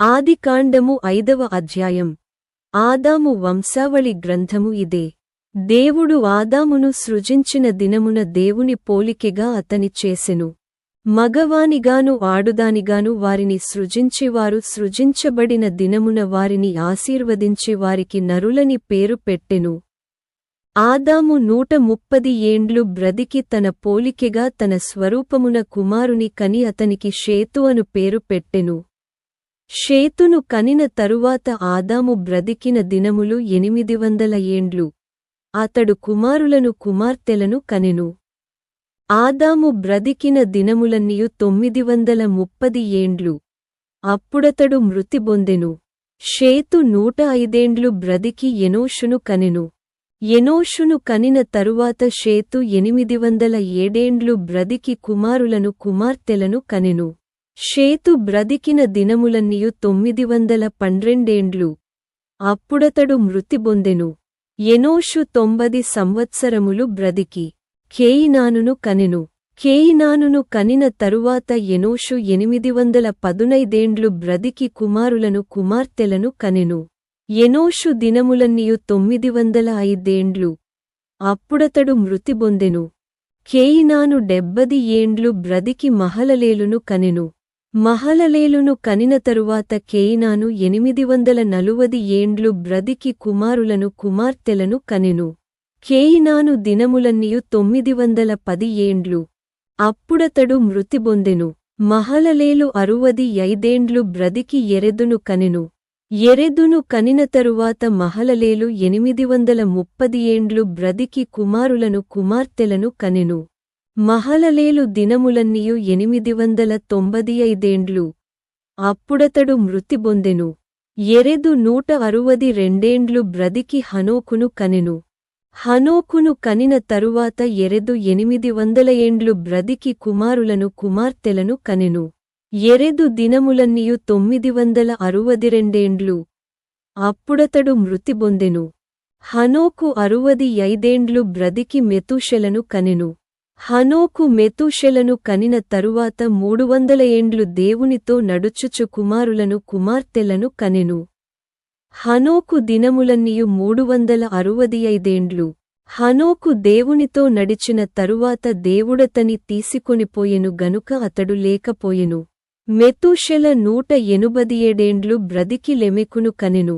ఆదికాండము ఐదవ అధ్యాయం. ఆదాము వంశావళి గ్రంథము ఇదే. దేవుడు ఆదామును సృజించిన దినమున దేవుని పోలికెగా అతని చేసెను. మగవానిగాను ఆడుదానిగాను వారిని సృజించివారు సృజించబడిన దినమున వారిని ఆశీర్వదించి వారికి నరులని పేరు పెట్టెను. ఆదాము నూట ముప్పది ఏండ్లు బ్రదికి తన పోలికెగా తన స్వరూపమున కుమారుని కని అతనికి షేతు అను పేరు పెట్టెను. షేతును కనిన తరువాత ఆదాము బ్రదికిన దినములు ఎనిమిది వందల ఏండ్లు. అతడు కుమారులను కుమార్తెలను కనెను. ఆదాము బ్రదికిన దినములన్నీయు తొమ్మిది వందల ముప్పది ఏండ్లు. అప్పుడతడు మృతి బొందెను షేతు నూట ఐదేండ్లు బ్రదికి ఎనోషును కనెను. ఎనోషును కనిన తరువాత షేతు ఎనిమిది వందల ఏడేండ్లు బ్రదికి కుమారులను కుమార్తెలను కనెను. షేతు బ్రదికిన దినములన్నియు తొమ్మిది వందల పండ్రెండేండ్లు అప్పుడతడు మృతి బొందెను. ఎనోషు తొంభది సంవత్సరములు బ్రదికి కేయినానును కనెను. కేయినానును కనిన తరువాత ఎనోషు ఎనిమిది వందల పదునైదేండ్లు బ్రదికి కుమారులను కుమార్తెలను కనెను. ఎనోషు దినములన్నియు తొమ్మిది వందల ఐదేండ్లు. అప్పుడతడు మృతి బొందెను. కేయినాను డెబ్బది ఏండ్లు బ్రదికి మహలలేలును కనెను. మహలలేలును కనిన తరువాత కేయినాను ఎనిమిది వందల నలువది ఏండ్లు బ్రదికి కుమారులను కుమార్తెలను కనెను. కేయినాను దినములన్నీయు తొమ్మిది వందల పది ఏండ్లు. అప్పుడతడు మృతిబొందెను మహలలేలు అరువది ఐదేండ్లు బ్రదికి ఎరెదును కనెను. ఎరెదును కనిన తరువాత మహలలేలు ఎనిమిది వందల ముప్పది ఏండ్లు బ్రదికి కుమారులను కుమార్తెలను కనెను. మహలలేలు దినములన్నీయు ఎనిమిది వందల తొంభది ఐదేండ్లు అప్పుడతడు మృతి బొందెను. ఎరెదు నూట అరువది రెండేండ్లు బ్రదికి హనోకును కనెను. హనోకును కనిన తరువాత ఎరెదు ఎనిమిది వందల ఏండ్లు బ్రదికి కుమారులను కుమార్తెలను కనెను. ఎరెదు దినములన్నీయు తొమ్మిది వందల అరువది రెండేండ్లు అప్పుడతడు మృతి బొందెను. హనోకు అరువది ఐదేండ్లు బ్రదికి మెతుషెలను కనెను. హనోకు మెతూషెలను కనిన తరువాత మూడు వందల ఏండ్లు దేవునితో నడుచుచు కుమారులను కుమార్తెలను కనెను. హనోకు దినములన్నీయు మూడు వందల అరువది ఐదేండ్లు. హనోకు దేవునితో నడిచిన తరువాత దేవుడతని తీసుకొనిపోయెను గనుక అతడు లేకపోయెను. మెతూషెల నూట ఎనుబది ఏడేండ్లు బ్రదికి లెమెకును కనెను.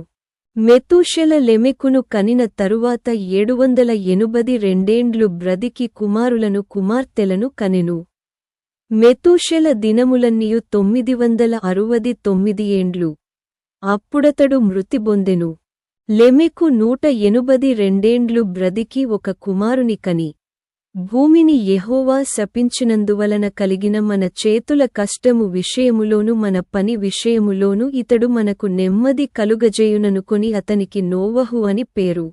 మెతూషెల లెమెకును కనిన తరువాత ఏడు వందల ఎనుబది రెండేండ్లు బ్రదికి కుమారులను కుమార్తెలను కనెను. మెతూషెల దినములన్నీయు తొమ్మిది వందల అరువది తొమ్మిది ఏండ్లు అప్పుడతడు మృతిబొందెను లెమెకు నూట ఎనుబది రెండేండ్లు బ్రదికి ఒక కుమారుని కని. భూమిని యెహోవా శపించినందువలన కలిగిన మన చేతుల కష్టము విషయములోను మన పని విషయములోను ఇతడు మనకు నెమ్మది కలుగజేయుననుకొని అతనికి నోవహు అని పేరు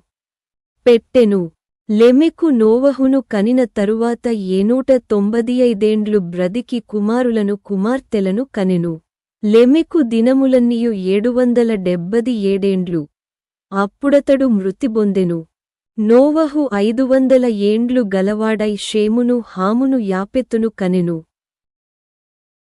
పెట్టెను. లెమెకు నోవహును కనిన తరువాత ఏనూట తొంభది ఐదేండ్లు బ్రదికి కుమారులను కుమార్తెలను కనెను. లెమెకు దినములన్నీయు ఏడు వందల డెబ్బది ఏడేండ్లు. అప్పుడతడు మృతి బొందెను నోవహు ఐదు వందల ఏండ్లు గలవాడై షేమును హామును యాపెత్తును కనెను.